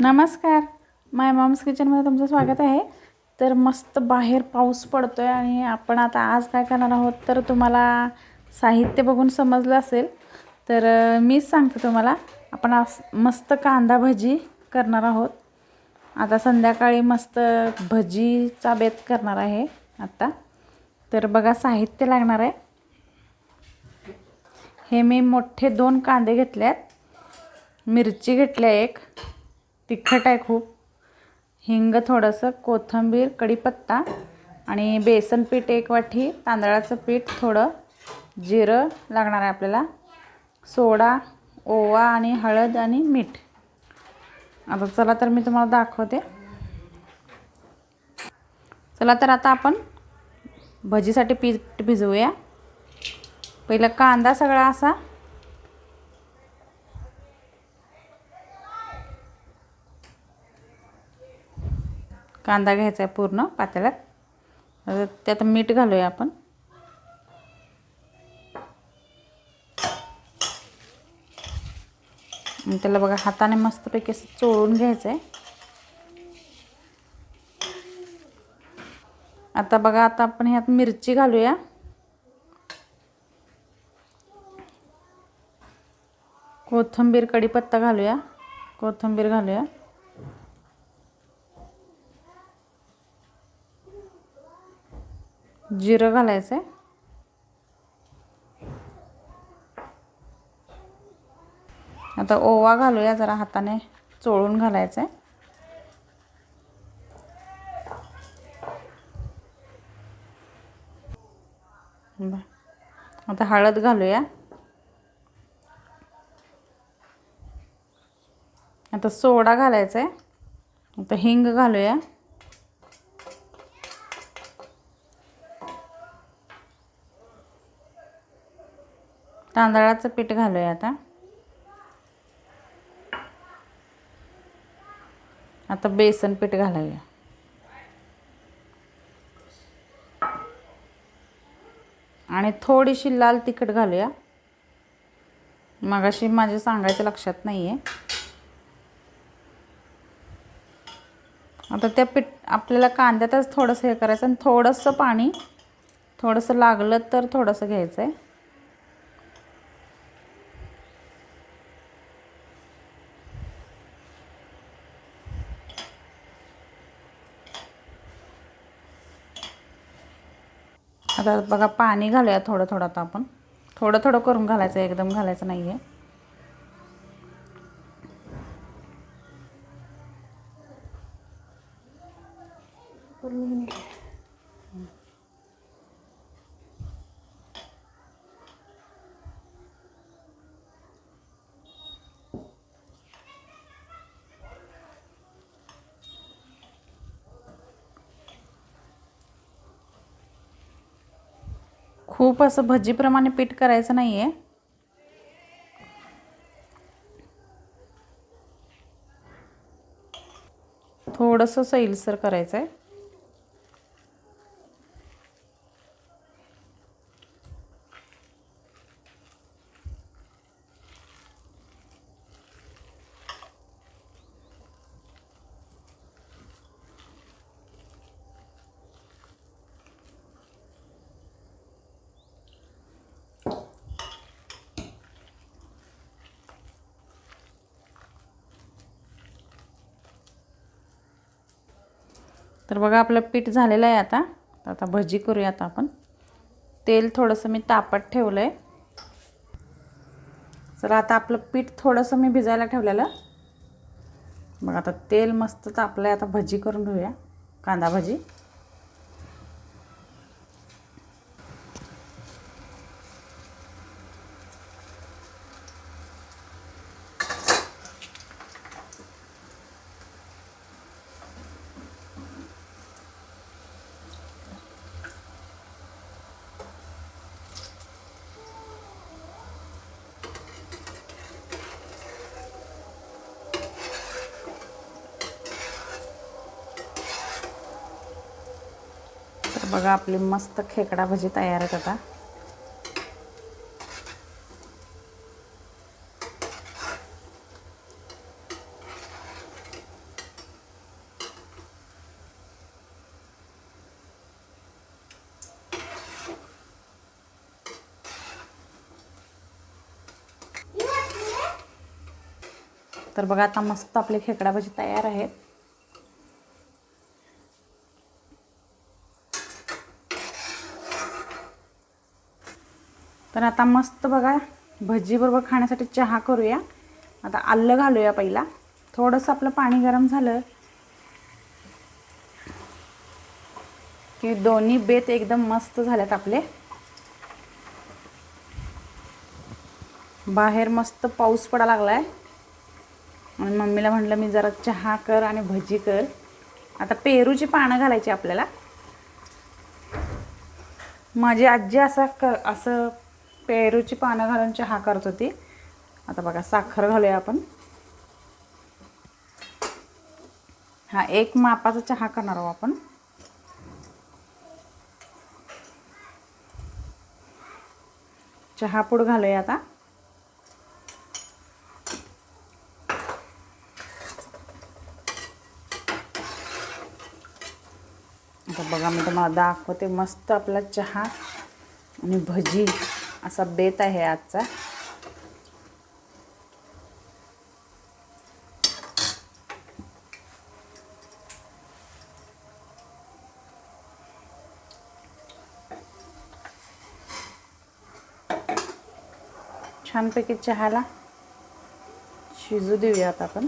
नमस्कार. माय मॉम्स किचनमध्ये तुमचं स्वागत आहे. तर मस्त बाहेर पाऊस पडतो आहे आणि आपण आता आज काय करणार आहोत तर तुम्हाला साहित्य बघून समजलं असेल. तर मीच सांगते तुम्हाला. आपण आज मस्त कांदा भजी करणार आहोत. आता संध्याकाळी मस्त भजीचा बेत करणार आहे आत्ता तर बघा साहित्य लागणार आहे. हे मी मोठे दोन कांदे घेतले आहेत मिरची घेतल्या एक. तिखट आहे खूप. हिंग थोडंसं कोथिंबीर कढीपत्ता आणि बेसन पीठ एक वाटी तांदळाचं पीठ थोडं जिरं लागणार आहे आपल्याला सोडा ओवा आणि हळद आणि मीठ. आता चला तर मी तुम्हाला दाखवते. चला तर आता आपण भजीसाठी पीठ भिजवूया. पहिलं कांदा सगळा असा कांदा घ्यायचा आहे पूर्ण पातेल्यात. त्यात मीठ घालूया आपण. त्याला बघा हाताने मस्तपैकी असं चोळून घ्यायचं आहे आता बघा आता आपण ह्यात मिरची घालूया. कोथिंबीर कढीपत्ता घालूया. कोथिंबीर घालूया. जिरं घालायचं आहे. आता ओवा घालूया जरा हाताने चोळून घालायचं आहे. आता हळद घालूया. आता सोडा घालायचा आहे. आता हिंग घालूया. तांदळाचं पीठ घालूया आता. आता बेसन पीठ घालूया. आणि थोडीशी लाल तिखट घालूया. मगाशी माझ्या सांगायचं लक्षात नाही आहे आता त्या पीठ आपल्याला कांद्यातच थोडंसं हे करायचं आणि थोडंसं पाणी थोडंसं लागलं तर थोडंसं घ्यायचं आहे आता बघा पाणी घालूया थोडं थोडं आता आपण. थोडं थोडं करून घालायचं एकदम घालायचं नाही आहे खूप असं भजीप्रमाणे पीठ करायचं नाही आहे थोडंसं सैलसर करायचं आहे तर बघा आपलं पीठ झालेलं आहे आता. तर आता भजी करूया आता आपण. तेल थोडंसं मी तापत ठेवलं आहे चला आता आपलं पीठ थोडंसं मी भिजायला ठेवलेलं. बघा आता तेल मस्त तापलं आहे आता भजी करून घेऊया. कांदा भजी. बघा आपली मस्त खेकडा भजी तयार आहेत आता. तर बघा आता मस्त आपले खेकडा भजी तयार आहेत. तर आता मस्त बघा भजीबरोबर खाण्यासाठी चहा करूया. आता आलं घालूया पहिला. थोडंसं आपलं पाणी गरम झालं की दोन्ही बेत एकदम मस्त झाल्यात आपले. बाहेर मस्त पाऊस पडा लागलाय. आणि मम्मीला म्हटलं मी जरा चहा कर आणि भजी कर. आता पेरूची पानं घालायची आपल्याला. माझी आजी असं क असं पेरूची पानं घालून चहा करत होती. आता बघा साखर घालूया आपण. हा एक मापाचा चहा करणार आहोत आपण. चहापूड घालूया आता. आता बघा मी तुम्हाला दाखवते मस्त आपला चहा आणि भजी. असा बेत आहे आजचा. छानपैकी चहाला शिजू देऊया आता आपण.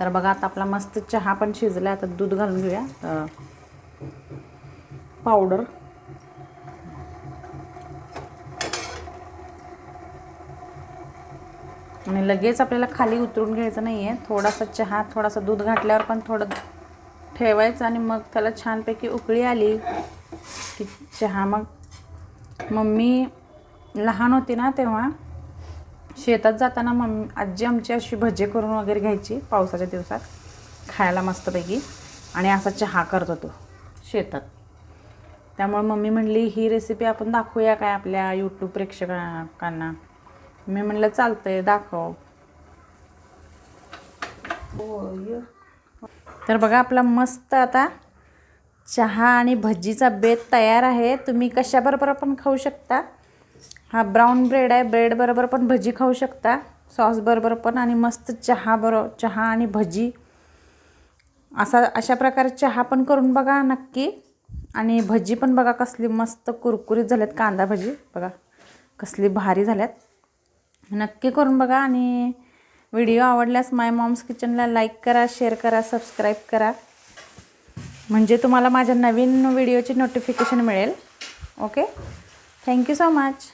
तर बघा आता आपला मस्त चहा पण शिजला आता दूध घालून घेऊया. पावडर आणि लगेच आपल्याला खाली उतरून घ्यायचं नाही आहे थोडासा चहा थोडासा दूध घातल्यावर पण थोडं ठेवायचं आणि मग त्याला छानपैकी उकळी आली की चहा. मग मम्मी लहान होती ना तेव्हा शेतात जाताना मम्मी आजी आमची अशी भजे करून वगैरे घ्यायची पावसाच्या दिवसात खायला मस्तपैकी. आणि असा चहा करत होतो शेतात. त्यामुळे मम्मी म्हणली ही रेसिपी आपण दाखवूया काय आपल्या यूट्यूब प्रेक्षकांना. मी म्हणलं चालतंय दाखव. तर बघा आपला मस्त आता चहा आणि भजीचा बेत तयार आहे. तुम्ही कशाबरोबर पण खाऊ शकता. हा ब्राऊन ब्रेड आहे. ब्रेड बरोबर पण भजी खाऊ शकता. सॉस बरोबर पण आणि मस्त चहा बरो चहा आणि भजी. असा अशा प्रकारे चहा पण करून बघा नक्की. आणि भजी पण बघा कसली मस्त कुरकुरीत झाल्यात. कांदा भजी बघा कसली भारी झाल्यात. नक्की करून बघा आणि व्हिडिओ आवडल्यास माय मॉम्स किचनला लाईक करा शेअर करा सबस्क्राईब करा. म्हणजे तुम्हाला माझ्या नवीन व्हिडिओची नोटिफिकेशन मिळेल. Okay thank you so much